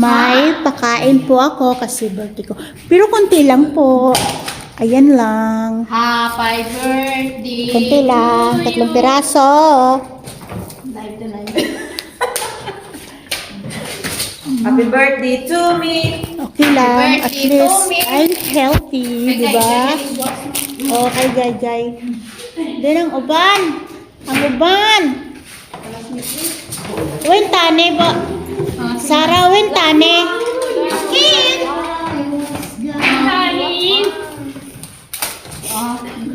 May pakain po ako kasi birthday ko. Pero konti lang po. Ayan lang. Happy birthday. Konti lang. Tatlong piraso. Live to live. Happy birthday to me. Okay lang. At birthday to least. I'm healthy. Di ba? Okay, Jai Din ang uban. Ang uban. Wen tane ba? Sarah, wen tane. Akin.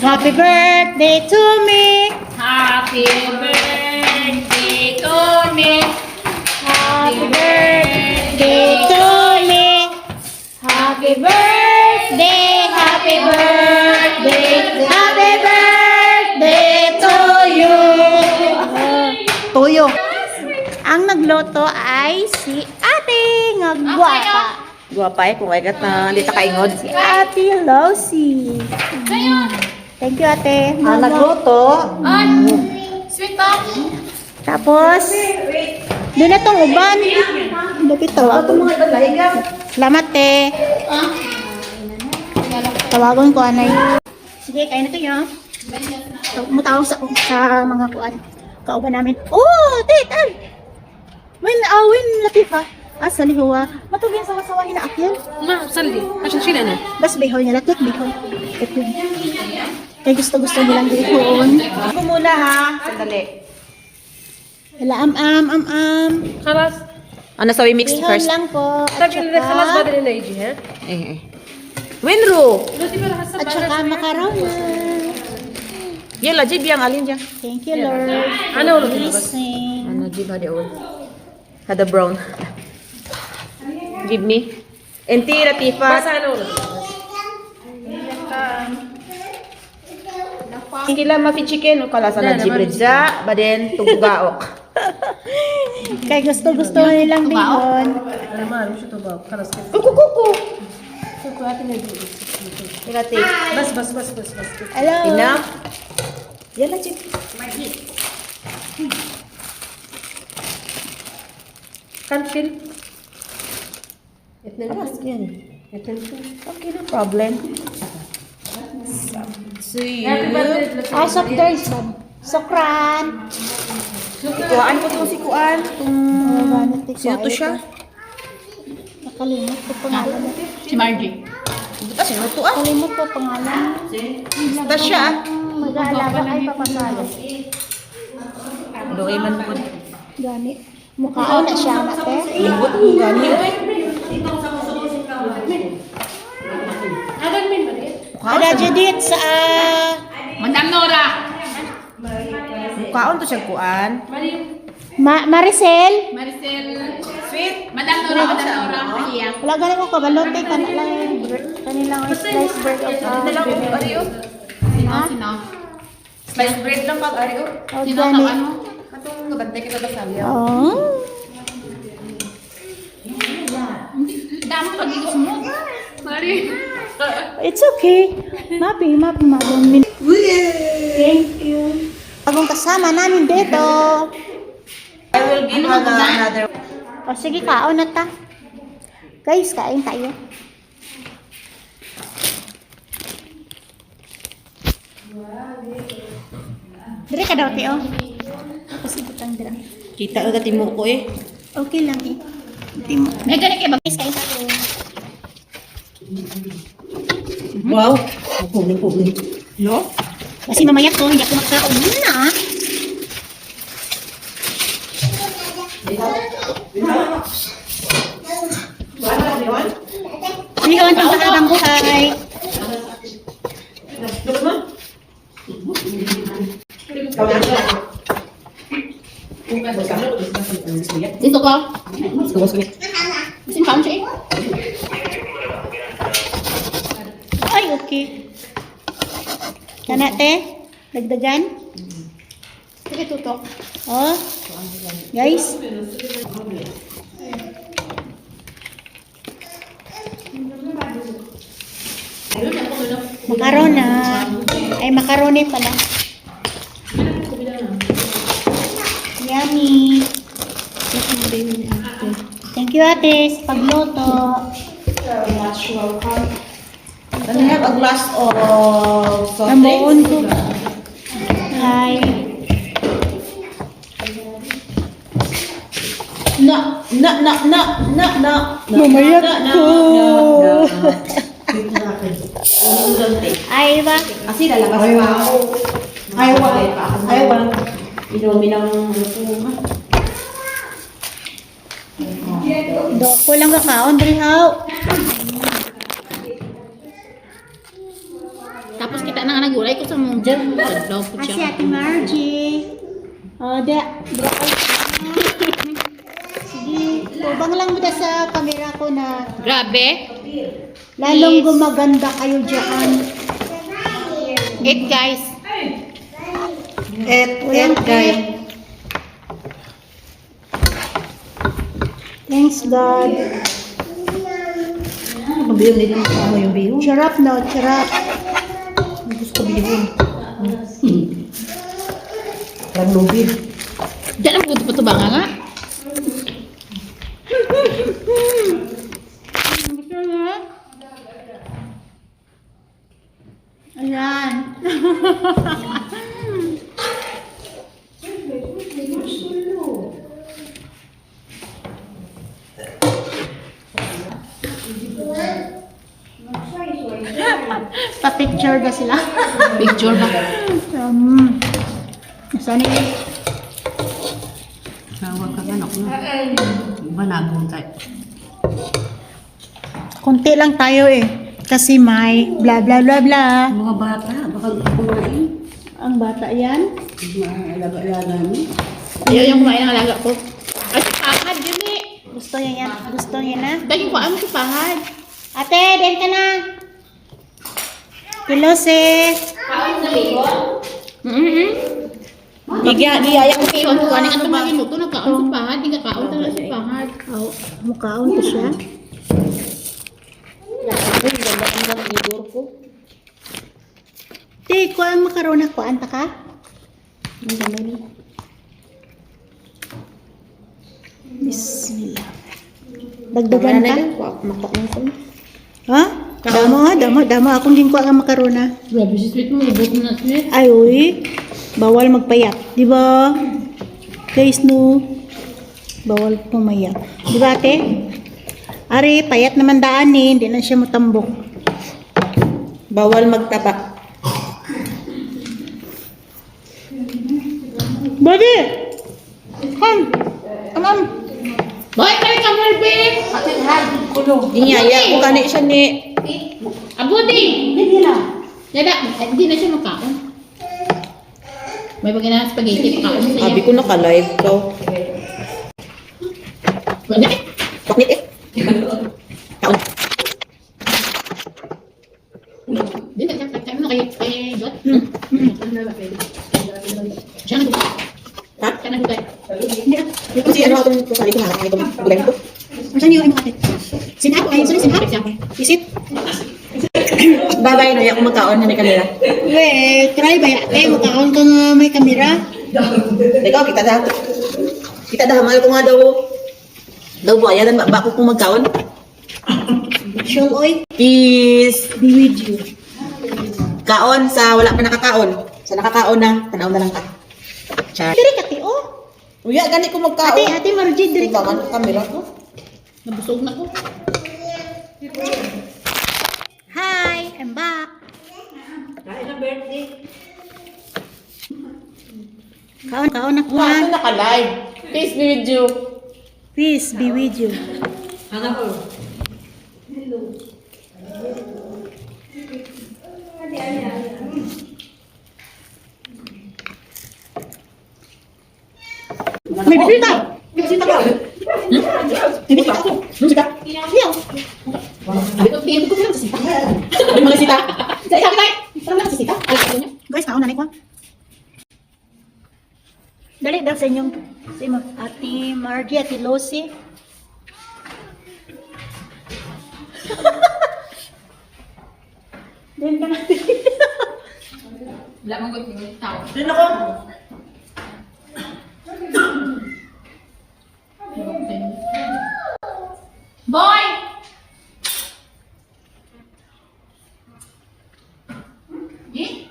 Happy birthday to me. Happy Guwapay, kung ay kat na hindi ta kaingod. Si ate Losi. Thank you ate. Ang nagluto. On. Sweet talk. Tapos, doon na tong uban. Dapat tawag. Salamat te. Tawagon ko anay. Sige, kain na tayo. Mutawag sa, sa mga kuan. Kauban namin. Oh, tit! Ay! Win, ah, win, latifa. Ah, sa lihuwa. Matugin sa kasawahin na akil. Ma, sali. Asan sila na? Bas bihon niya, latik bihon. Ito. Kaya gusto-gusto nilang bihon. Ako muna ha. Sandali. Wala am am am am. Kalas. Ano sa we mix Bihon first? lang po. At saka, na iji, ha? Eh, eh. Winro. at saka macaroni. Yan la, jib yang alin dyan. Thank you, Lord. Ano ulo. Ano, jib ha di all. Had a brown. Give me. Enti, Latifa. ano ulo? Kila mafi chicken o kala sa najibredza, baden tubugaok. Kaya gusto-gusto nilang bihon. Naman, siya to ba? Kalas ka. Kukukuku. Kila take. Bas, bas, bas, bas, bas. Hello. Enough. Yan la, chip. Can't feel. Aras, yan. Okay, no problem. See you. Ah, drinks man. Sokran. Kuhaan ko to si Kuan. Itong... Sino to siya? Nakalimot ko pangalan. Si Margie. Ah, sino to ah? Nakalimot ko pangalan. Basta siya ah. Mag-aalaga ay papasalo. Doy man po. Gani. Mukhaan na siya nate. Lambot mo gani. oy. Ada judit sa ah, Madam Nora. Kaon to siya Kuan. Ma Maricel. Maricel. Sweet. Madam Nora, Madam Nora. Iya. Wala gani ko kabalote kan lang kanilang slice bread of bread. Ario? Sino, sino? Slice bread lang pag Ario. Oh, Sino sa ano? Katong nabantay kita sa salya. Oh. Damo pag-igos mo. Mari. It's okay. Mapi, mapi, mapi. Thank you. Bagong kasama namin dito. I will give Ano her the ba? another. O sige, kaon na ta. Guys, kain tayo. Dire ka daw, ibutang dira. Kita agad mo ko eh. Okay lang eh. Timo. Eh, gani kayo ba? Guys, kain tayo. Wow. Pugling-pugling. No? Kasi mamaya ko, hindi ako magkaon na. Bihon, ang kahabang buhay. Dito ka. Gawas ko. Sin kaon siya eh. Ay, okay. Kana te? Dagdagan? Sige, tutok. Oh, Guys. Makarona. Ay, makaroni pala. Yummy. Thank you, ate, sa pagluto. Can I have a glass of soft Namuon ko. Hi. Na, na, na, na, na, na. Mamaya na, na, ko. Ay, ba? Kasi lalabas pa ako. Pa. Inumin ng ano ko. Do ko lang kakaon, Drihaw. Tapos nagulay ko sa mong dyan. Daw po Kasi siya. ate Margie. Oh, da. Bro. Sige. Tubang lang mo na sa camera ko na Grabe. lalong gumaganda kayo dyan. Eat guys. Et, Walang cake. Thanks God. Din yung ano yung biyong. Charap no, charap. Ko biyong. Parang lubid. Diyan ang buto pa nga nga. Ayan. Pa-picture ba sila? Picture ba? um, saan yun? Tawag ka anak mo. Iba nagong tayo. Konti lang tayo eh. Kasi may bla bla bla bla. Mga bata, baka kumain. Ang bata yan. Alaga-alaga mo. Ayaw yung kumain ng alaga ko. Ay, Pahad, Jimmy. Gusto niya yan. Gusto niya na. Dahil mo si Pahad. Ate, den ka na. Pilose. Mm-hmm. Igya, niyaya ko Okay, ano kuhaan nga tumahin mo ito. Nagkaon si Pahad. Hindi ka kaon talaga si Pahad. Oh, mukhaon ko siya. Uy, ganda ang mga igor ko. Te, kuhaan makarona. Kuhaan ta ka? Ang ganda niya. Bismillah. Dagdagan ka? Makakang ko. Ha? Damo ha? Damo, damo. Akong ginkuha ang makarona. Grabe si Sweet mo. Ibot mo na Sweet. Ay, uy. Bawal magpayat. Di ba? Guys, no. Bawal pumayat. Di ba, ate? Ari, payat naman daan eh. Hindi na siya matambok. Bawal magtaba. Body! Come! Come on! Boy, balik ka Marbe! Inyaya ko kani siya ni Abudi! Yada, eh, hindi na siya makaon. May bagay na spaghetti pakaon sa Abi iya. ko naka-live ko. Wala eh. Kaon. Di na kaya kaya mo kay kay Dot. Siya na gugay. Ha? Siya na gugay. Kasi ano ako itong sali ko na itong gulay ko. Saan yung ate? Sinap? Ay, sorry, sinap? Isit? Magkaon na may kamera. We, try ba yan? Eh, mukhaon ka nga may kamera. Ikaw, kita dah. Kita dah mahal ko nga daw. Daw po, ayan, ba ko kung magkaon? Show oy. Peace. Be with you. Kaon sa wala pa nakakaon. Sa nakakaon na, tanaw na lang ka. Char. Diri ka, ti, oh. Uya, gani ko Ate, magkaon. ate Margie, diri ka. Tingnan kamera ko. Nabusog na ko. Hi, I'm back. Kaon, kaon ako Ano ha. naka-live? Peace be with you. Peace be with you. May bisita! May bisita ka. May bisita ako. Bisita. Tingin ko lang sa sita. May mga bisita. Sa isa tayo. Sita. Alam ko niya. Guys, kaon na ko. Dali daw sa inyong si Ma- Ate Margie, Ate Lucy. Diyan ka natin. Wala mong gawin yung tao. Doon ako. Boy! Eh?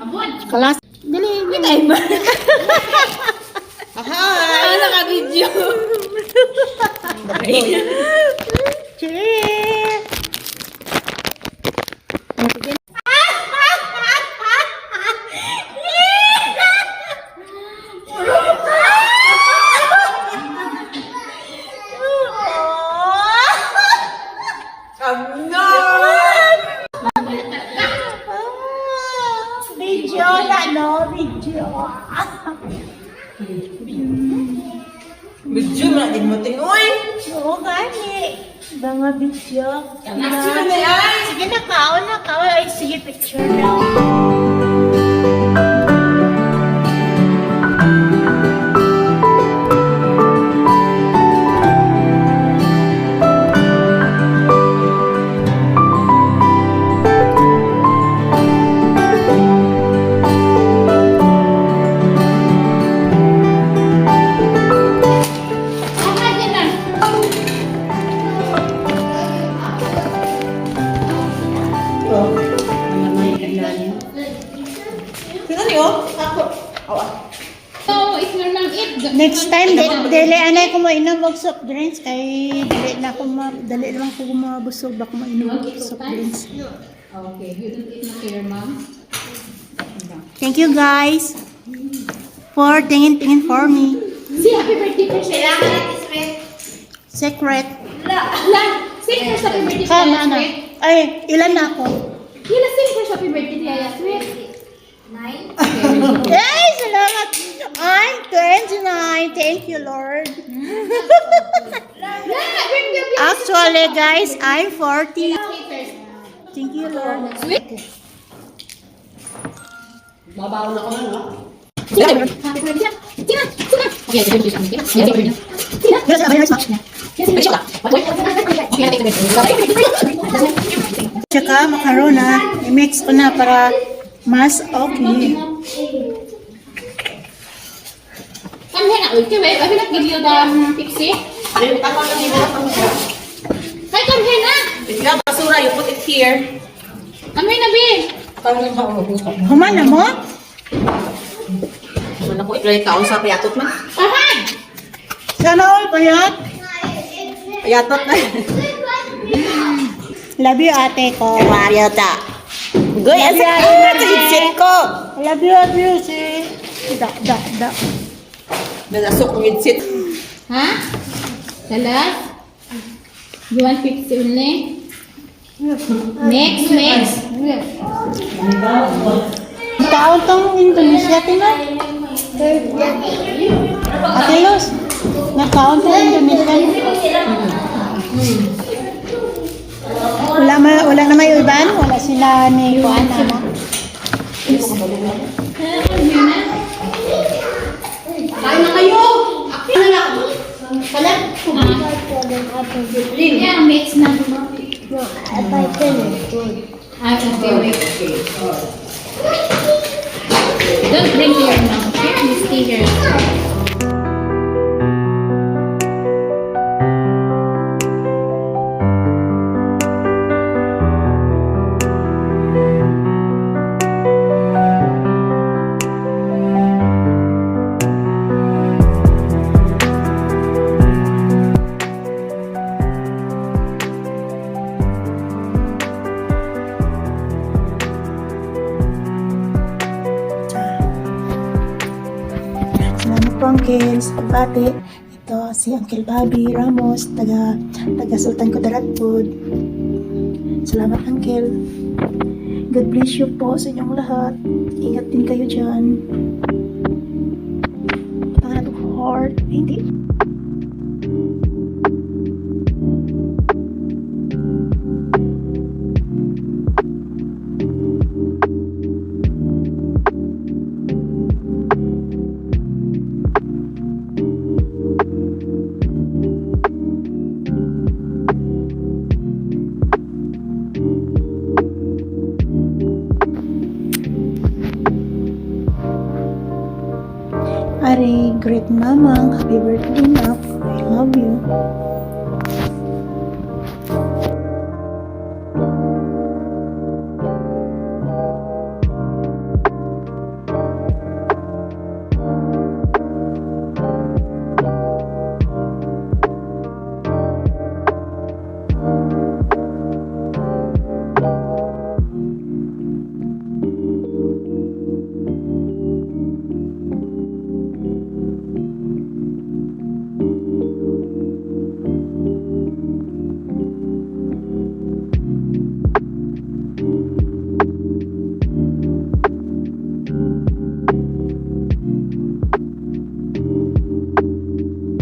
Abon! Kalas. Dali, dali. Hi! Naka-video. Cheers! Video na, no? Video. Video mo na din mo tingoy. Oo, gani. Mga video. Action na yan. Sige na, kaon na, kaon. Ay, sige, picture na. Niyo? Ako. So, it's normal eat. Next time, di, dili anay ko mainom og soft drinks kay dili na ko ma dali lang ko mabusog ba ko mainom og soft drinks. Okay, you don't eat na your mom. Thank you guys for tingin-tingin for me. Si happy birthday ko siya. Secret. La! Sing for happy birthday. Sweet. Ay, ilan na ako? Hila, sing for happy birthday Yaya Sweet. Nine? Okay, Ay, salamat. I'm 29. Thank you, Lord. Actually, guys, I'm 40. Haters. Thank you, Lord. Sweet? Babaw na ko na, no? Birthday. Sina! Yes, very much. Sina! Sina! Okay, happy birthday. Tsaka macarona, i-mix ko na para mas okay. Come here na. Okay, wait. I will not give you the um, pixie. Ayun, tama na din na pang Hi, come here na. If you have basura, you put it here. Here na, Bi. Parang yung pang Human na mo? Ano ko, iklay ka, sa payatot man. Ahad! Sana all payat. Payatot na. Love you, ate ko. Mario ta. Goy, asa Sa yeah. itsin ko. Love you, love you, si. Da, da, da. Nalasok ng itsit. Ha? Salas? You want pixie only? Next, next. Taon tong Indonesia, tina. Ate Los, nagkaon tong Indonesia. Wala, ma, wala na may iban? Wala sila ni Juan, ano? Kain na kayo! Kain na ako. Yeah, mix na. Ah, okay, wait. Don't bring your okay? You stay here. Sa pagbati. Ito si Uncle Bobby Ramos, taga, taga Sultan Kudarat Food. Salamat, Uncle. God bless you po sa inyong lahat. Ingat din kayo dyan. Pangalan ng heart. Hindi. Happy birthday, 何?